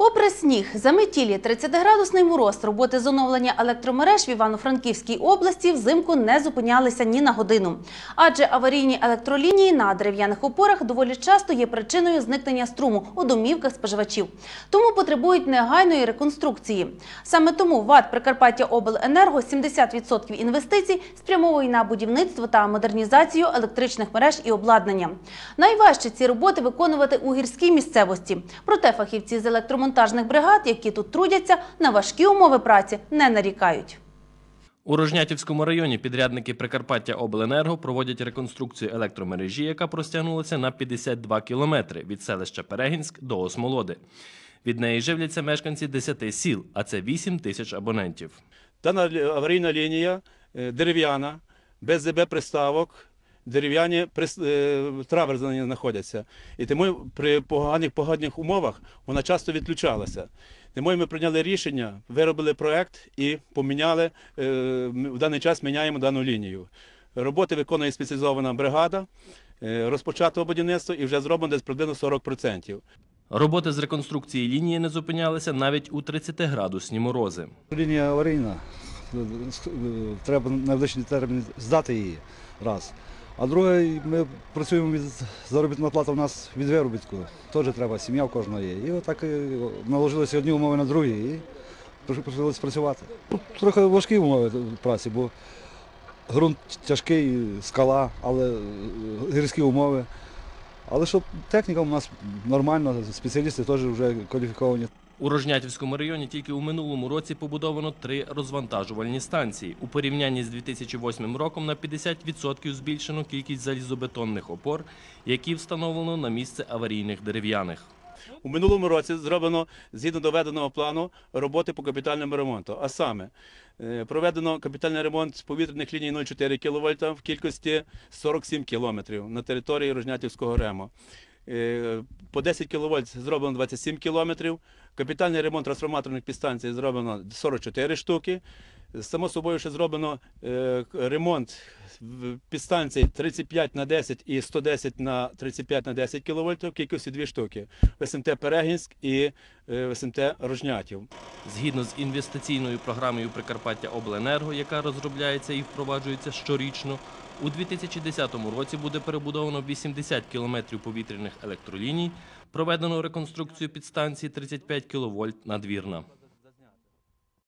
Попри сніг, заметілі 30-градусний мороз, роботи з оновлення електромереж в Івано-Франківській області взимку не зупинялися ні на годину. Адже аварійні електролінії на дерев'яних опорах доволі часто є причиною зникнення струму у домівках споживачів. Тому потребують негайної реконструкції. Саме тому ВАД Прикарпаття Обленерго 70% інвестицій спрямовує на будівництво та модернізацію електричних мереж і обладнання. Найважче ці роботи виконувати у гірській місцевості. Проте фахівці з електромонтажних бригад, які тут трудяться, на важкі умови праці не нарікають. У Рожнятівському районі підрядники Прикарпаття Обленерго проводять реконструкцію електромережі, яка простягнулася на 52 кілометри від селища Перегінськ до Осмолоди. Від неї живляться мешканці 10 сіл, а це 8 тисяч абонентів. Дана аварійна лінія е, дерев'яна, без ЗБ приставок, дерев'яні е, траверзи на ній знаходяться. І тому при поганих погодних умовах вона часто відключалася. Тому ми прийняли рішення, виробили проект і поміняли, е, ми в даний час міняємо дану лінію. Роботи виконує спеціалізована бригада, е, розпочато будівництво і вже зроблено десь приблизно 40%. Роботи з реконструкції лінії не зупинялися навіть у 30-градусні морози. Лінія аварійна. Треба на найближчий термін здати її. Раз. А друге, ми працюємо від заробітна плата у нас від виробітку. Теж треба, сім'я в кожного є. І отак і наложилися одні умови на другі і прийшлося працювати. Трохи важкі умови праці, бо ґрунт тяжкий, скала, але е, гірські умови. Але щоб техніка у нас нормальна, спеціалісти теж вже кваліфіковані. У Рожнятівському районі тільки у минулому році побудовано три розвантажувальні станції. У порівнянні з 2008 роком на 50% збільшено кількість залізобетонних опор, які встановлено на місце аварійних дерев'яних. У минулому році зроблено згідно доведеного плану роботи по капітальному ремонту. А саме е, проведено капітальний ремонт повітряних ліній 0,4 кВт в кількості 47 км на території Рожнятівського рему. Е, По 10 кВт зроблено 27 км. Капітальний ремонт трансформаторних підстанцій зроблено 44 штуки. Само собою, ще зроблено е, ремонт підстанцій 35 на 10 і 110 на 35 на 10 кВт в кількості дві штуки. В СМТ Перегінськ і е, в СМТ Рожнятів. Згідно з інвестиційною програмою Прикарпаття Обленерго, яка розробляється і впроваджується щорічно, у 2010 році буде перебудовано 80 кілометрів повітряних електроліній, проведено реконструкцію підстанції 35 кВт надвірна.